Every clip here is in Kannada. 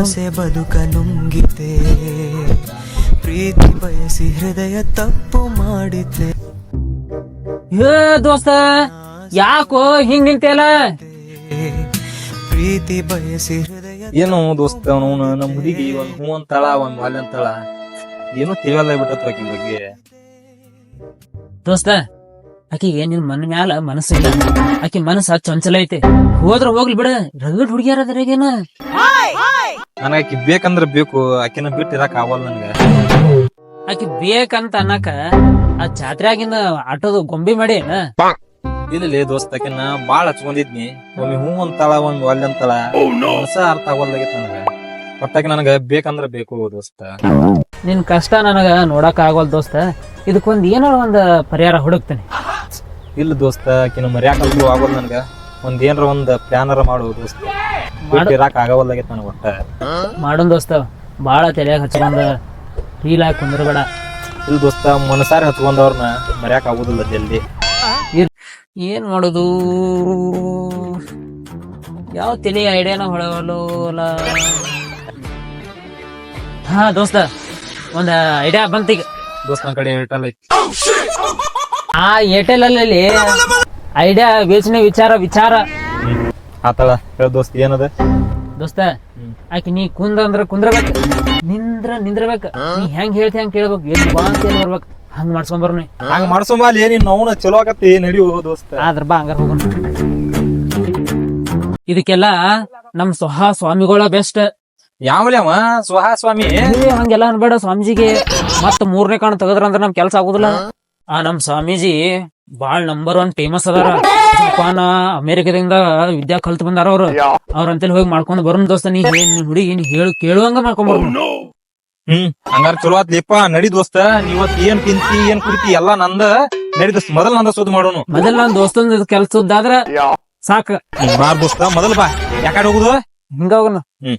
ಆಸೆ ಬದುಕ ನುಂಗಿತೆ ಪ್ರೀತಿ ಬಯಸಿ ಹೃದಯ ತಪ್ಪು ಮಾಡಿದ್ದೆ. ಏ ದೋಸ್ತ ಯಾಕೋ ಹಿಂಗ ನಿಂತೆಲ್ಲ ಪ್ರೀತಿ ಬಯಸಿ ಹೃದಯ ಏನು ದೋಸ್ತ ಅವನು ನಮ್ಮ ಹುಡುಗಿ ಒಂದ್ ಹೂ ಅಂತಾಳ ಒಂದ್ ಮಾಲೆ ಅಂತಾಳ. ಏನೋ ತಿಳಿಯಲ್ಲ ಬಿಟ್ಟತ್ ಆಕಿನ ಬಗ್ಗೆ. ದೋಸ್ತ ಆಕಿಗೆ ನಿನ್ ಮನ ಮ್ಯಾಲ ಮನಸ್ಸಿಲ್ಲ ಆಕಿ ಮನಸ್ಸ ಚಂಚಲ ಐತೆ. ಹೋದ್ರ ಹೋಗ್ಲಿ ಬಿಡ ರಗಡ್ ಹುಡುಗಿಯಾರ ಅದ್ರಾಗೇನ? ನನಗ ಆಕಿ ಬೇಕಂದ್ರ ಬೇಕು ಆಕಿನ ಬಿಟ್ಟು ಇರಕ್ ಆಗಲ್ಲ ನನ್ಗ. ಆಕಿ ಬೇಕಂತ ಅನ್ನಕ ಆ ಜಾತ್ರೆಯಾಗಿಂದ ಆಟೋದ ಗೊಂಬಿ ಮಾಡಿ ಇಲ್ಲಿ ದೋಸ್ತ ಆಕಿನ ಬಾಳ ಹಚ್ಕೊಂಡಿದ್ನಿ. ಒಮ್ಮೆ ಹೂ ಅಂತಾಳ ಒಮ್ಮೆ ಒಲ್ಲೆ ಅಂತಾಳ. ಹೊಸ ಅರ್ಥ ಆಗೋಲ್ದಾಗಿತ್ತು ನನಗ. ಒಟ್ಟಾಗಿ ನನಗ ಬೇಕಂದ್ರ ಬೇಕು ದೋಸ್ತ. ನಿನ್ ಕಷ್ಟ ನನಗ ನೋಡಕ್ ಆಗೋಲ್ ದೋಸ್ತ. ಇದಕ್ಕೊಂದ್ ಏನೋ ಒಂದ್ ಪರಿಹಾರ ಹುಡುಕ್ತೇನೆ. ಇಲ್ಲ ದೋಸ್ತ ಆಕಿನ ಮರ್ಯಾಕಂತೂ ಆಗೋಲ್ ನನಗ. ಒಂದ್ ಏನಾರ ಒಂದ್ ಪ್ಲಾನರ ಮಾಡು ದೋಸ್ತ. ಬಿಟ್ಟು ಇರಾಕ್ ಆಗವಲ್ದಾಗೈತಿ ನನಗ ಒಟ್ಟ. ಮಾಡೋನ್ ದೋಸ್ತ ಬಾಳ ತಲೆಯಾಗ ಹಚ್ಕೊಂಡ ಫೀಲ್ ಆಗಿ ಕುಂದ್ರಬೇಡ. ಇಲ್ಲ ದೋಸ್ತ ಮನಸಾರ ಹಚ್ಕೊಂಡವ್ರನ್ನ ಮರ್ಯಾಕ ಆಗುದಿಲ್ಲ ಜಲ್ದಿ. ಏನ್ ಮಾಡೋದು? ಯಾವ ತಲೆ ಐಡಿಯಾನ ಹೊಳವಲ್ಲ ಹಾ ದೋಸ್ತ ಒಂದ ಐಡಿಯಾ ಬಂತೀಗ ದೋಸ್ತ ನನ್ ಕಡೆ ಏರ್ಟೆಲ್ ಐತಿ. ಆ ಏರ್ಟೆಲ್ ಅಲ್ಲಿ ಐಡಿಯಾ ಯೋಚನೆ ವಿಚಾರ ವಿಚಾರ. ಆತಳ ಹೇಳ ದೋಸ್ತ ಏನದ? ದೋಸ್ತ ಆಕಿ ನೀ ಕುಂದ್ರ ಅಂದ್ರ ಕುಂದ್ರಬೇಕ. ನಿಂದ್ರ ನಿಂದ್ರಬೇಕ. ನೀ ಹೆಂಗ್ ಹೇಳ್ತಿ ಹೆಂಗ್ ಕೇಳ್ಬೇಕು. ಎಲ್ಲಿ ಬಾ ಅಂತ ಏನ್ ಬರ್ಬೇಕು ಹಂಗ್ ಮಾಡ್ಸ್ಕೊಂಡ್ ಹಂಗ್ ಮಾಡ್ಸೋಂಬಲ್ ಏನಿನ್ ನೋವು ಚಲೋ ಆಗತ್ತಿ ನಡಿಯು ದೋಸ್ತ. ಆದ್ರ ಬಾ ಹಂಗಾರ ಹೋಗೋಣ. ಇದಕ್ಕೆಲ್ಲ ನಮ್ ಸ್ವಹ ಸ್ವಾಮಿಗಳ ಬೆಸ್ಟ್. ಯಾವಲೆ ಅವ? ಸುಹಾ ಸ್ವಾಮಿ? ಹಂಗೆಲ್ಲ ಅನ್ಬೇಡ ಸ್ವಾಮೀಜಿಗೆ. ಮತ್ತ ಮೂರನೇ ಕಾಣ ತೆಗದ್ರ ಅಂದ್ರ ನಮ್ ಕೆಲ್ಸ ಆಗುದಿಲ್ಲ. ಆ ನಮ್ ಸ್ವಾಮೀಜಿ ಬಾಳ್ ನಂಬರ್ ಒನ್ ಫೇಮಸ್ ಅದಾರ. ಜಪಾನ ಅಮೆರಿಕದಿಂದ ವಿದ್ಯಾ ಕಲ್ತ್ ಬಂದಾರ ಅವ್ರು. ಅವ್ರ ಅಂತೇಳಿ ಹೋಗಿ ಮಾಡ್ಕೊಂಡ್ ಬರೋನ್ ದೋಸ್ತ ನೀ ಏನ್ ನೀ ಹುಡುಗಿ ನೀ ಹೇಳು ಕೇಳುವಂಗ ಮಾಡ್ಕೊಂಡ್ ಬರೋನು. ಹ್ಮ್ ಹಂಗಾರ ಚಲೋ ಆತ್ಲಿಪ್ಪ ನಡಿ ದೋಸ್ತ ನೀವತ್ ಏನ್ ತಿಂತಿ ಏನ್ ಕುಡಿತಿ ಎಲ್ಲಾ ನಂದ. ನಡಿ ದೋಸ್ತ ಮೊದಲ್ ನಂದ ಸುದ್ದಿ ಮಾಡೋನು. ಮೊದಲ್ ನನ್ ದೋಸ್ತಂದ ಕೆಲ್ಸದ್ದಾದ್ರ ಸಾಕ. ಬಾರ್ ಬಾ ದೋಸ್ತ ಮೊದಲ್ ಬಾ. ಯಾಕಡೆ ಹೋಗುದು? ಹಿಂಗ ಹೋಗೋಣ ಹ್ಮ್.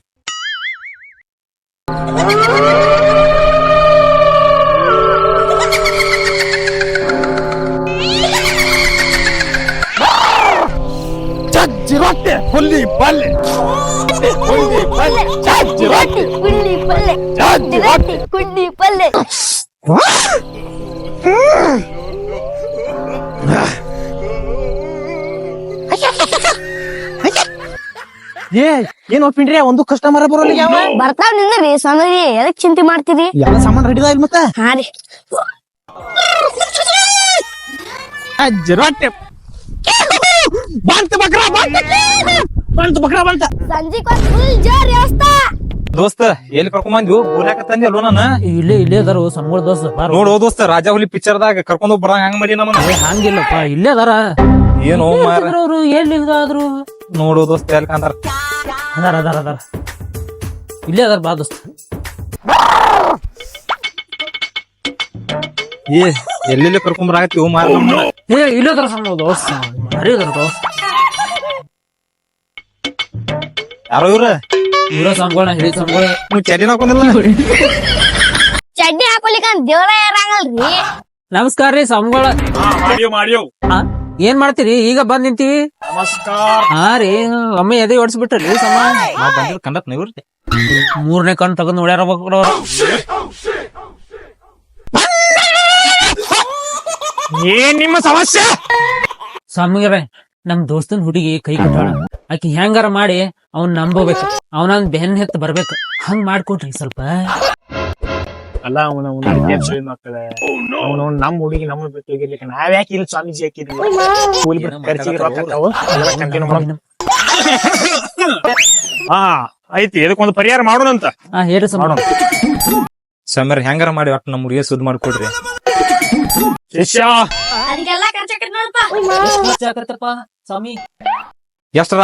ರೊಟ್ಟಿ ಕುಂಡಿ ಪಲ್ಲೆ ರೊಟ್ಟಿ ಕುಂಡಿ ಪಲ್ಲೆ ಏ ಏನ್ ಒಪ್ಪಿನ್ರಿ ಒಂದು ಕಸ್ಟಮರ್ ಬರೋಲ್ಲ ಯಾವ? ಬರ್ತಾವ್ ನಿಂದ್ರಿ ಸಣ್ಣರಿ ಎದಕ್ ಚಿಂತೆ ಮಾಡ್ತೀರಿ ಎಲ್ಲ ಸಾಮಾನ್ ರೆಡಿ ಇಲ್ಲ ಮತ್ತ? ಹಾ ರೀ. ಅಜ್ಜ ರೊಟ್ಟೆ ಬಂತ ಬಕ್ರ ಬಂತ ಬಂತ ಬಕ್ರ ಬಂತ. ಸಂಜೆ ಫುಲ್ ಜೋರ್ ಯಾಸ್ತ ದೋಸ್ತ ಎಲ್ಲಿ ಕರ್ಕೊಂಡ್ ಬಂದ್ವು ತಂದೆ ಅಲ್ವ ನಾನ? ಇಲ್ಲೇ ಇಲ್ಲೇ ಅದಾರ ಸಂಬಳ ದೋಸ್ತ. ನೋಡು ದೋಸ್ತ ರಾಜಾ ಹುಲಿ ಪಿಕ್ಚರ್ ದಾಗ ಕರ್ಕೊಂಡು ಬರಂಗ ಹಂಗ ಮಾಡಿ ನಮ್ಮ ಹಂಗಿಲ್ಲಪ್ಪ ಇಲ್ಲೇ ಅದಾರ. ಏನು ಮಾರ ಅವ್ರು ಎಲ್ಲಿ ಆದ್ರು ನೋಡು ದೋಸ್ತ ಎಲ್ಲಿ ಕಾಂತಾರ ಅದಾರ ಅದಾರ ಅದಾರ. ಇಲ್ಲೇ ಅದಾರ ಬಾ ದೋಸ್ತ. ಏ ಎಲ್ಲೆಲ್ಲಿ ಕರ್ಕೊಂಡ್ ಬರಾಕತ್ತೀವಿ ಮಾರ ಏ ಇಲ್ಲೇ ಅದಾರ ಸಂಬಳ ದೋಸ್ತ. ಭಾರಿ ಅದಾರ ಯಾರೋ ಇವ್ರ? ಇವ್ರ ಸಂಬಳ ಹಿಡಿ ಸಂಬಳ ನೀವು ಚಡ್ಡಿನ ಹಾಕೊಂಡಿಲ್ಲ? ಚಡ್ಡಿ ಹಾಕೊಲಿಕ್ಕ ದೇವರ ಯಾರಾಗಲ್ರಿ ನಮಸ್ಕಾರ ರೀ ಸಂಬಳ ಆ, ಏನ್ ಮಾಡ್ತೀರಿ? ಈಗ ಬಂದ್ ನಿಂತೀವಿ? ಹಾ ರೀ ಒಮ್ಮೆ ಎದೆ ಓಡಿಸ್ಬಿಟ್ರಿ ಸಮ. ನೀವು ಮೂರನೇ ಕಣ್ ತಗೊಂಡ್ ನೋಡ್ಯಾರ ಅವ್ರು. ಏನ್ ನಿಮ್ಮ ಸಮಸ್ಯೆ? ಸ್ವಾಮಿಗರೇ ನಮ್ ದೋಸ್ತನ್ ಹುಡುಗಿ ಕೈ ಕಟ್ಟೋಣ ಆಕಿ ಹೆಂಗಾರ ಮಾಡಿ ಅವ್ನ್ ನಂಬೋಬೇಕು. ಅವನ ಬೆನ್ ಹೆತ್ ಬರ್ಬೇಕು. ಹಂಗ್ ಮಾಡ್ಕೊಟ್ರಿ ಸ್ವಲ್ಪ. ಅಲ್ಲ ಅವನ ಅವನು ನಮ್ಮ ಹುಡುಗಿ ನಮ್ಮ ಬೇಕಾಗಿರ್ಲಿಕ್ಕೆ ಹೋಗಿರ್ಲಿಕ್ಕೆ ನಾವ್ ಯಾಕೆ ಇಲ್ಲಿ ಸ್ವಾಮೀಜಿ ಹಾಕಿದ್ವಿ? ಕೂಲಿ ಬಿಟ್ಟು ಖರ್ಚಿಗೆ ರೊಕ್ಕ continue ಮಾಡೋಣ. ಹಾ ಐತಿ ಇದಕ್ಕೊಂದು ಪರಿಹಾರ ಮಾಡೋಣಂತ. ಹಾ ಹೇಳಿ ಮಾಡೋಣ. ಸಮೀರ್ ಹೆಂಗಾರ ಮಾಡಿ ಒಟ್ಟು ನಮ್ಮ ಹುಡುಗಿ ಸುದ್ದಿ ಮಾಡ್ಕೊಡ್ರಿ. ಶಿಷ್ಯ ಸ್ವಾಮಿ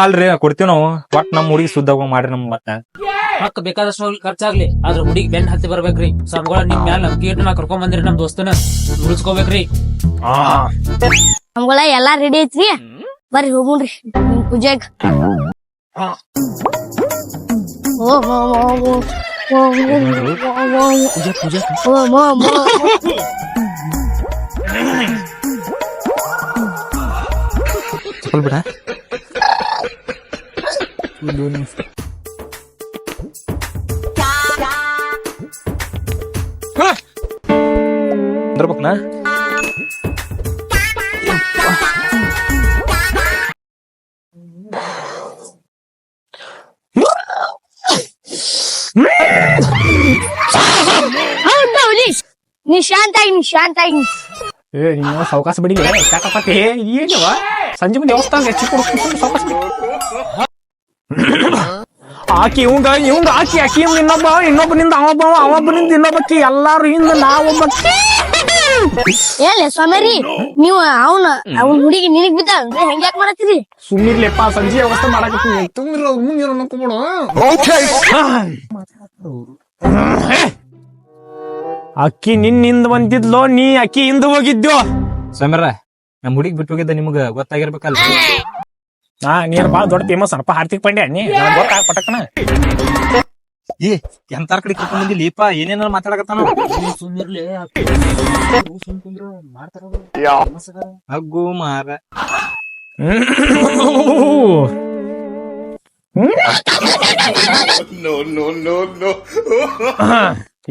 ಅಲ್ರಿ ಕೊಡ್ತೀವಿ ನಾವು ಒಟ್ ನಮ್ಮ ಹುಡುಗಿ ಸುದ್ದ ಮಾಡ್ರಿ ನಮ್ ಮತ್ತ ರೊಕ್ಕ ಬೇಕಾದಷ್ಟು ಖರ್ಚಾಗ್ಲಿ ಆದ್ರ ಹುಡುಗಿ ಬೆನ್ ಹತ್ತಿ ಬರ್ಬೇಕ್ರಿ ಸ್ವಾಮಿಗಳ ನಿಮ್ ಮ್ಯಾಲ ನಂಬಿಕೆ ಇಟ್ಟು ನಾ ಕರ್ಕೊಂಡ್ ಬಂದ್ರಿ ನಮ್ ದೋಸ್ತನ ಉಳಿಸ್ಕೋಬೇಕ್ರಿ ಎಲ್ಲಾ ರೆಡಿ ಐತ್ರಿ ಬರ್ರಿ ಹೋಗುಣ್ರಿ ನಿಮ್ ಪೂಜೆಗ್ ಓ ಮೋ ಮೋ ಮೋ. ಓ ಮೋ ಮೋ ಮೋ ಮೋ. ಪೂಜೆ ಪೂಜೆ சொல்லுடா பக்கண்ணா நிஷாந்தாய் நிஷாந்தாய் ಏ ನೀವು ಸಾವಕಾಶ ಬಿಡಿ ಯಾಕಪ್ಪತ್ತೆ ಏನವ ಸಂಜೆ ಮುಂದೆ ದೇವಸ್ಥಾನ ಹೆಚ್ಚು ಕೊಡ್ಕೊಂಡು ಸಾವಕಾಶ ಬಿಡಿ. ಆಕಿ ಇವಂಗ ಇವಂಗ ಆಕಿ ಆಕಿ ಇನ್ನೊಬ್ಬ ಇನ್ನೊಬ್ಬನಿಂದ ಅವೊಬ್ಬ ಅವೊಬ್ಬನಿಂದ ಇನ್ನೊಬ್ಬಕ್ಕಿ ಎಲ್ಲಾರು ಹಿಂದ ನಾವೊಬ್ಬಕ್ಕಿ ಏನ್ ಸ್ವಾಮಿರಿ ನೀವು ಅವನ ಅವನ ಹುಡುಗಿ ನಿನಗ್ ಬಿದ್ದ? ಹೆಂಗ್ಯಾಕ್ ಮಾಡತ್ತೀರಿ? ಸುಮ್ಮಿರ್ಲಿಪ್ಪ ಸಂಜೆ ವ್ಯವಸ್ಥೆ ಮಾಡಕತ್ತೀನಿ ತುಂಬಿರೋ ಮುಂದಿರೋ ನಕ್ಕೊಬಿಡು ಅಕ್ಕಿ ನಿನ್ನಿಂದ ಬಂದಿದ್ಲೋ ನೀ ಅಕ್ಕಿ ಹಿಂದ್ ಹೋಗಿದ್ಯೋ? ಸಮೀರ ನಮ್ ಹುಡುಗಿ ಬಿಟ್ಟು ಹೋಗಿದ್ದ ನಿಮ್ಗ ಗೊತ್ತಾಗಿರ್ಬೇಕಲ್ಲ ಹಾ ನೀರ್ ಬಾಳ ದೊಡ್ಡ ಫೇಮಸ್ ಅನಪ್ಪ ಹಾರ್ದಿಕ್ ಪಾಂಡ್ಯ ನೀ ಗೊತ್ತಾಗ ಪಟಕನ ಏ ಎಂತಾರ ಕಡೆ ಕರ್ಕೊಂಡ್ ಬಂದಿಲ್ಲ ಲೀಪ ಏನೇನಾರ ಮಾತಾಡಕತ್ತಾನ? ಹಗ್ಗು ಮಾರ.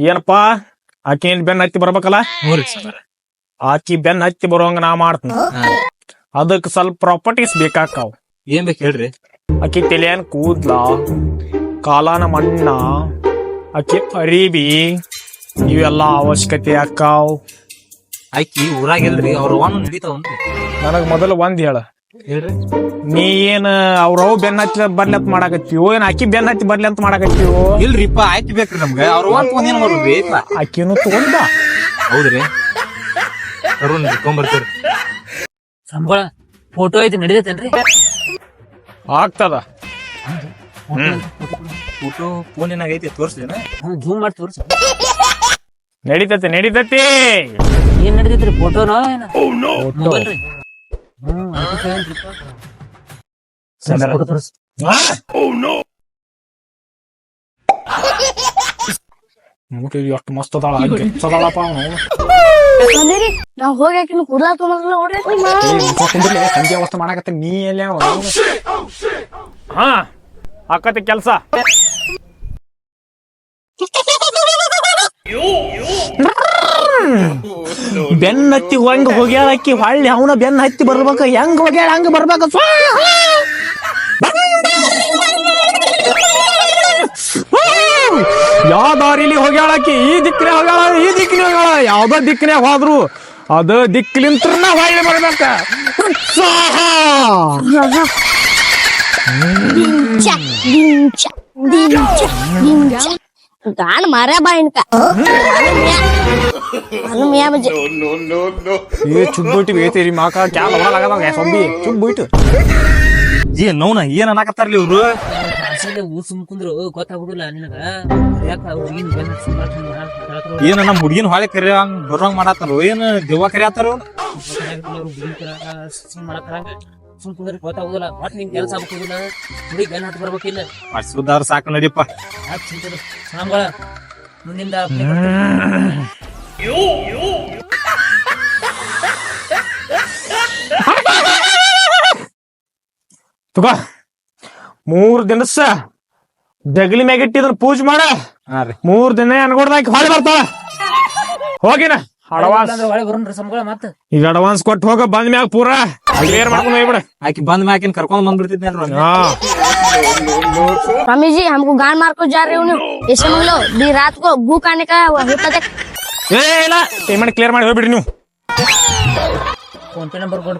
ಏನಪ್ಪಾ? ಆಕಿ ಏನ್ ಬೆನ್ನ ಹತ್ತಿ ಬರ್ಬೇಕಲ್ಲ? ಆಕಿ ಬೆನ್ನ ಹತ್ತಿ ಬರುವಂಗ ನಾ ಮಾಡ್ತೀನಿ. ಅದಕ್ ಸ್ವಲ್ಪ ಪ್ರಾಪರ್ಟೀಸ್ ಬೇಕಾಕಾವ್. ಏನ್ ಬೇಕು ಹೇಳ್ರಿ? ಆಕಿ ತಲೆಯನ್ ಕೂದ್ಲ ಕಾಲಾನ ಮಣ್ಣ ಆಕಿ ಅರಿಬಿ ಇವೆಲ್ಲ ಅವಶ್ಯಕತೆ ಅಕ್ಕಾವ್. ಆಕಿ ಊರಾಗಿಲ್ರಿ ಅವ್ರ ಒಂದ್ ನಡೀತಾವನ್ರಿ ನನಗ್ ಮೊದಲು ಒಂದ್ ಹೇಳ. ಹೇಳ್ರಿ. ನೀ ಏನ್ ಅವ್ರವ್ ಬೆನ್ನ ಹತ್ತಿ ಬರ್ಲಿ ಅಂತ ಮಾಡಾಕತ್ತೀವೋ ಏನ್ ಅಕ್ಕಿ ಬೆನ್ನ ಹಚ್ಚಿ ಬರ್ಲಿ ಅಂತ ಮಾಡಾಕತ್ತೀವೋ ಇಲ್ರಿಪ್ಪ ಆಯ್ತು ಬೇಕ್ರಿ ನಮ್ಗೆ. ಅವ್ರ ಅವನ್ ಏನ್ ಮಾಡೋದ್ರಿ? ಆಕಿನೂ ತಗೊಂಡ್ ಹೌದ್ರಿ. ಅರುಣ್ ತಗೊಂಬರ್ತೀರಿ. ಸಂಬಳ ಫೋಟೋ ಐತಿ ನಡಿತೈತೇನ್ರಿ? ಆಗ್ತದ. ಫೋಟೋ ಫೋನಿನಾಗ ಐತಿ ತೋರ್ಸ್ಲೇನ? ಜೂಮ್ ಮಾಡಿ ತೋರ್ಸ. ನಡೀತತಿ ನಡೀತತಿ. ಏನ್ ನಡಿತೈತ್ರಿ ಫೋಟೋನೋ ಏನ? ಮೊಬೈಲ್ ರೀ. ತೋರ್ಸ್. ಎಷ್ಟು ಮಸ್ತ್ ಅದಾಳ ಅದಾಳಪ್ಪ ಅವನು. ನಾವ್ ಹೋಗಿ ನೋಡ್ರಿ ಸಂಜೆ ಅವಸ್ಥೆ ಮಾಡಾಕತ್ತ ನೀ ಎಲ್ಲ ಹಾ ಆಕತಿ ಕೆಲ್ಸ. ಬೆನ್ನ ಹತ್ತಿ ಹಂಗ ಹೋಗ್ಯಾಳ ಹೊಳ್ಳಿ ಅವನ ಬೆನ್ನ ಹತ್ತಿ ಬರ್ಬೇಕ, ಹೆಂಗ್ ಹೋಗ್ಯಾಳ, ಹಂಗ ಬರ್ಬೇಕ ಯಾವ ದಾರಿಲಿ ಹೋಗ್ಯಾಳ ಈ ದಿಕ್ಕಿನ ಹೋಗ್ಯಾಳ, ಈ ದಿಕ್ಕಿನ ಹೋಗ್ಯಾಳ, ಯಾವ್ದೋ ದಿಕ್ಕನೆ ಹೋದ್ರು, ಅದ ದಿಕ್ಲಿಂತ್ರನ ಹೊಳ್ಳಿ ಬರ್ಬೇಕ! ಗಾಣ ಮಾರ್ಯ ಬಾ ಇನ್ಕ. ಏ ಚುಬ್ಬುಟ್ಟು ಬೇತೇರಿ ಮಾಕ ಕ್ಯಾಲ ಒಳಗಾಗದ ಸೊಂಬಿ. ಚುಬ್ಬುಟ್ಟು ಏ ನೋನ ಏನ್ ಅನ್ನಕತ್ತಾರ್ಲಿ ಇವ್ರು? ಅಸಲೆ ಊರ್ ಸುಮ್ ಕುಂದ್ರು ಗೊತ್ತಾಗುದಿಲ್ಲ ನಿನಗ? ಏನ ನಮ್ ಹುಡುಗಿನ ಹೊಳೆ ಕರಿ ಬರೋಂಗ್ ಮಾಡತ್ತಾರ? ಏನ್ ದೆವ್ವ ಕರಿಯತ್ತಾರ? ಮಾಡತ್ತಾರ. ಸುಮ್ ಕುಂದ್ರೆ ಗೊತ್ತಾಗುದಿಲ್ಲ ಮತ್ ನಿನ್ ಕೆಲಸ ಆಗ್ಬೇಕಿಲ್ಲ ಹುಡುಗಿ ಬೆನ್ನ ಹತ್ತಿ ಬರ್ಬೇಕಿಲ್ಲ ಸುಧಾರ ಸಾಕು ನಡಿಯಪ್ಪ. ಸಾಂಬಳ ಮುಂದಿಂದ. ತಗೋ. ಮೂರ್ ದಿನಸ ಡಗಲಿ ಮ್ಯಾಗ ಇಟ್ಟಿದ್ರ ಪೂಜೆ ಮಾಡ. ಮೂರ್ ದಿನ ಅನ್ಕೊಡ್ದಾಕಿ ಹೊಳೆ ಬರ್ತಾಳ. ಹೋಗಿನ. ಅಡ್ವಾನ್ಸ್ ಅಂದ್ರೆ ಒಳಗೆ ಬರೋಣ್ರಿ ಸಂಬಳ ಮತ್ತ ಈಗ ಅಡ್ವಾನ್ಸ್ ಕೊಟ್ಟು ಹೋಗ ಬಂದ ಮ್ಯಾಗ ಪೂರ ಕ್ಲಿಯರ್ ಮಾಡ್ಕೊಂಡು ಹೋಗ್ಬಿಡ ಆಕಿ ಬಂದ್ ಮ್ಯಾಕಿನ್ ಕರ್ಕೊಂಡ್ ಬಂದ್ಬಿಡ್ತಿದ್ನಲ್ರಿ ಹಾ स्वामी जी हमको गान मार को जा रहे हो ना ये समझ लो दी रात को भूख आने का होता था ಏ ಇಲ್ಲ ಪೇಮೆಂಟ್ ಕ್ಲಿಯರ್ ಮಾಡಿ ಹೋಗ್ಬಿಡ್ರಿ ನೀವು ಫೋನ್ ಪೇ ನಂಬರ್ ಕೊಡು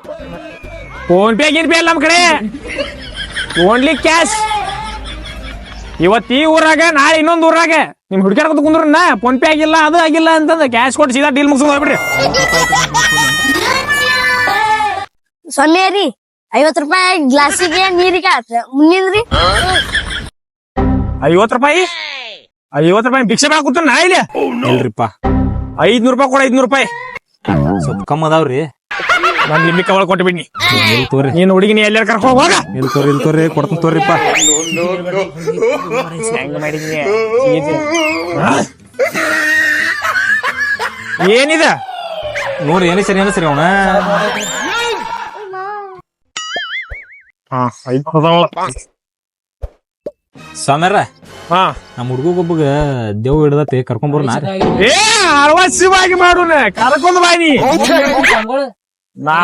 ಫೋನ್ ಪೇ ಗಿನ್ ಪೇ ಇಲ್ಲ ನಮ್ ಕಡೆ ಓನ್ಲಿ ಕ್ಯಾಶ್ ಇವತ್ ಈ ಊರಾಗ ನಾಳೆ ಇನ್ನೊಂದು ಊರಾಗ. ನಿಮ್ ಹುಡುಗಿಯರ್ ಕತ್ ಕುಂದ್ರನ್ನ ಫೋನ್ ಪೇ ಆಗಿಲ್ಲ ಅದು ಆಗಿಲ್ಲ ಅಂತಂದ ಕ್ಯಾಶ್ ಕೊಟ್ಟು ಸೀದಾ ಡೀಲ್ ಮುಗಿಸ್ ಹೋಗ್ಬಿಡ್ರಿ. ಸೊನ್ನೆ ರೀ ಐವತ್ ರೂಪಾಯಿ ಗ್ಲಾಸಿಗೆ ನೀರಿಗೆ ಮುಂದಿನ್ರಿ ಐವತ್ ರೂಪಾಯಿ? ಐವತ್ ರೂಪಾಯಿ ಭಿಕ್ಷೆ ಬೇಡ ಕೂತ ನಾ ಇಲ್ಲಿ? ಇಲ್ರಿಪ್ಪ. ಐದ್ನೂರ್ ರೂಪಾಯಿ ಕೊಡ ಐದ್ನೂರು ರೂಪಾಯಿ. ಸ್ವಲ್ಪ ಕಮ್ಮಿ ಅದಾವ್ರಿ. ನಾನ್ ಲಿಂಬಿಕ ಅವಳು ಕೊಟ್ಟು ಬಿಡ್ನಿ ತೋರಿ. ನೀನ್ ಹುಡುಗಿನ ಎಲ್ಲಾರ ಕರ್ಕೊ ಹೋಗ ಇಲ್ ತೋರಿ ಇಲ್ ತೋರಿ ಕೊಡ್ತೀನಿ ತೋರಿಪ್ಪ ಹೆಂಗ ಮಾಡಿದ್ನಿ? ಏನಿದೆ? ನೋಡ್ರಿ ಏನೇ ಸರಿ ಏನ ಸರಿ ಅವನ. ಹಾ ಐದ್ ಅದಾವಳ ಸ್ವಾಮ್ಯಾರ ಹಾ. ನಮ್ಮ ಹುಡುಗೊಬ್ಬಗ ದೇವ್ ಹಿಡ್ದತಿ ಕರ್ಕೊಂಬರ್ನ ಏ ಶಿವಾಗಿ ಮಾಡೋಣ ಕರ್ಕೊಂಡ್ ಬಾನಿ ನಾ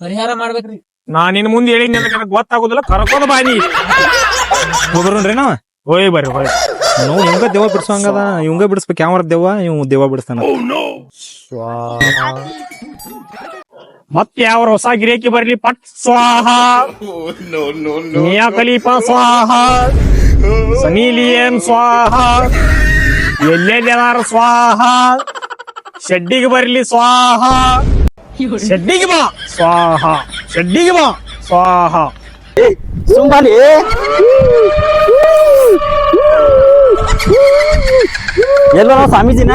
ಪರಿಹಾರ ಮಾಡ್ಬೇಕ್ರಿ. ನಾ ನಿನ್ ಮುಂದೆ ಹೇಳಿ ನನಗೆ ಗೊತ್ತಾಗೋದಿಲ್ಲ ಕರ್ಕೊಂಡ್ ಬಾನಿ ಹೋಗ್ರಿ ನಾವ? ಹೋಯ್ ಬರ್ರಿ ಹೋಯ್. ನಾವು ಹಿಂಗ ದೇವ ಬಿಡ್ಸೋಂಗದ? ಇವಂಗ ಬಿಡಿಸ್ಬೇಕು ಯಾವ ದೇವ ಇವ್ ದೇವ ಬಿಡಿಸ್ತಾನ. ಮತ್ತೆ ಯಾವ ಹೊಸ ಗಿರೇಕಿ ಬರ್ಲಿ ಪಟ್ ಸ್ವಾಹ. ಮಿಯಾ ಕಲೀಪ ಸ್ವಾಹ. ಸನಿ ಲಿಯನ್ ಸ್ವಾಹ. ಎಲ್ಲೆಲ್ಲಾರ ಸ್ವಾಹ. ಶೆಡ್ಡಿಗೆ ಬರ್ಲಿ ಸ್ವಾಹ. ಶೆಡ್ಡಿಗೆ ಬಾ ಸ್ವಾಹ ಶೆಡ್ಡಿಗೆ ಬಾ ಸ್ವಾಹ ಎಲ್ಲ ನಾವು ಸ್ವಾಮೀಜಿನ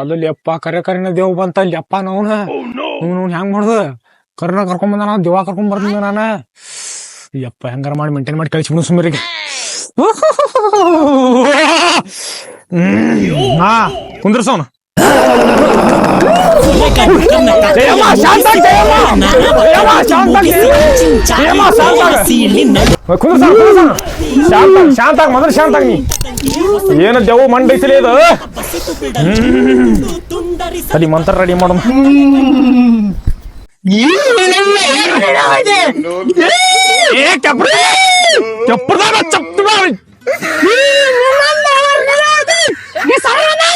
ಅದು ಲೆಪ್ಪ ಕರೆ ಕರೆನ ದೇವ್ ಬಂತ. ಲೆಪ್ಪ ನವನ. ಅವ್ನು ಹೆಂಗ್ ಮಾಡ್ದ? ಕರ್ನ ಕರ್ಕೊಂಡ್ ಬಂದ ನಾನು ದೇವ ಕರ್ಕೊಂಡ್ ಬರ್ತೀನಿ ನಾನ. ಯಪ್ಪ ಹೆಂಗಾರ ಮಾಡಿ ಮೇಂಟೈನ್ ಮಾಡಿ ಕಳಿಸ್ಬಿಡು ಸುಮ್ಮರಿಗೆ ಹಾ ಕುಂದ್ರಸವನ ಶಾಂತ ಮೊದಲು ಶಾಂತ ನೀ ಏನು ದೆವ್ವ ಮಂಡೈಸಲಿ ಇದು. ಸರಿ ಮಂತ್ರ ರೆಡಿ ಮಾಡು ಕೆಪ್ರ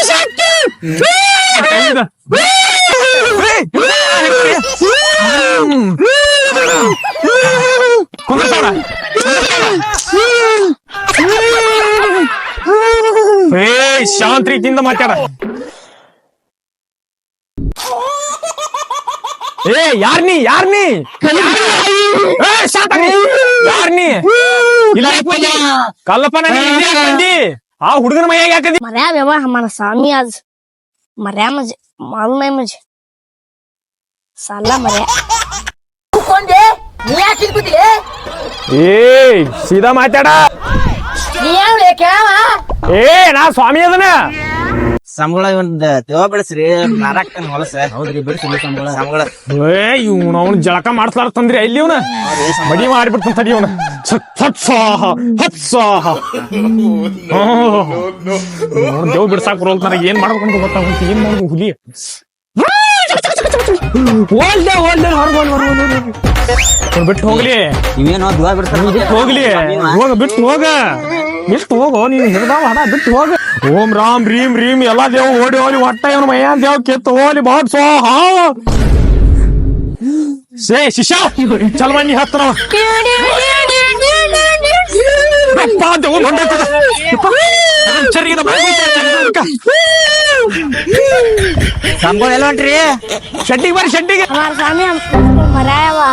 ಕೆಪ್ರದಾಗ ಚಪ್ಪ ಏ ಶಾಂತ ರೀತಿಯಿಂದ ಮಾತಾಡ. ಏ ಯಾರ್ ನೀ ಯಾರ್ ನೀ ಏ ಶಾಂತ ನೀ ಯಾರ್ ನೀ ಇಲ್ಲ ಕಲ್ಲಪ್ಪನ ನೀ ಆ ಹುಡುಗನ ಮೈ ಯಾಕದಿ? ಮರ್ಯಾ ಹಮಾರ ಸ್ವಾಮಿ आज ಮರ್ಯಾ ಮಜ್ ಮಾಲು ನೈ ಮಜ್. ಸಾಲ ಮರ್ಯಾ. ಕುಕೊಂಡೆ ನೀ ಯಾಕೆ ಏ ಸೀದಾ ಮಾತಾಡ. ನೀ ಯಾವ್ ಏ ನಾ ಸ್ವಾಮಿ ಅದನ. ಸಂಬಳ ಒಂದ್ ದೇವ ಬೆಳೆಸ್ರಿ ಹೊಲಸ. ಹೌದ್ರಿ ಬಿಡಿಸ್ರಿ ಸಂಬಳ. ಸಂಬಳ. ಏ ಇವ್ನು ಅವ್ನು ಜಳಕ ಮಾಡ್ಸ್ಲಾರ ತಂದ್ರಿ ಇಲ್ಲಿ ಇವನ? ಮಡಿ ಮಾಡಿಬಿಡ್ತಾನ ತಡಿ ಇವನ. ಹತ್ಸಾಹ ಹತ್ಸಾಹ ದೇವ್ ಬಿಡ್ಸಾಕ್ ಬರೋಲ್ ನನಗೆ ಏನ್ ಮಾಡ್ಬೇಕು ಅಂತ ಗೊತ್ತಾಗುತ್ತೆ ಏನ್ ಮಾಡ್ಬೇಕು ಹುಲಿ. ಹೊರಗೋಲ್ ಹೊರಗೋಲ್ ಬಿಟ್ಟು ಹೋಗ್ಲಿ. ನೀವೇನೋ ದುವಾ ಬಿಡಿಸ್ತಾರ ಬಿಟ್ಟು ಹೋಗ್ಲಿ. ಹೋಗ ಬಿಟ್ಟು ಹೋಗ. ಇಷ್ಟು ಹೋಗೋ ನೀನು ಹಿಡ್ದಾವ ಹಣ ಬಿಟ್ಟು ಹೋಗ ಓಂ ರಾಮ್ ರೀಮ್ ರೀಮ್ ಎಲ್ಲ ದೇವ್ ಓಡಿ ಹೋಲಿ ಒಟ್ಟ ಇವನು ಮಯ್ಯ ದೇವ್ ಕೆತ್ತು ಹೋಲಿ ಬಾಟ್ ಸೋ ಹಾ ಸೇ ಶಿಶಾ ಚಲ್ ಬನ್ನಿ ಹತ್ರ ಸಂಬಳ ಎಲ್ಲ ಹೊಂಟ್ರಿ ಶೆಡ್ಡಿಗೆ ಬರ್ರಿ ಶೆಡ್ಡಿಗೆ ಮರಾಯವಾ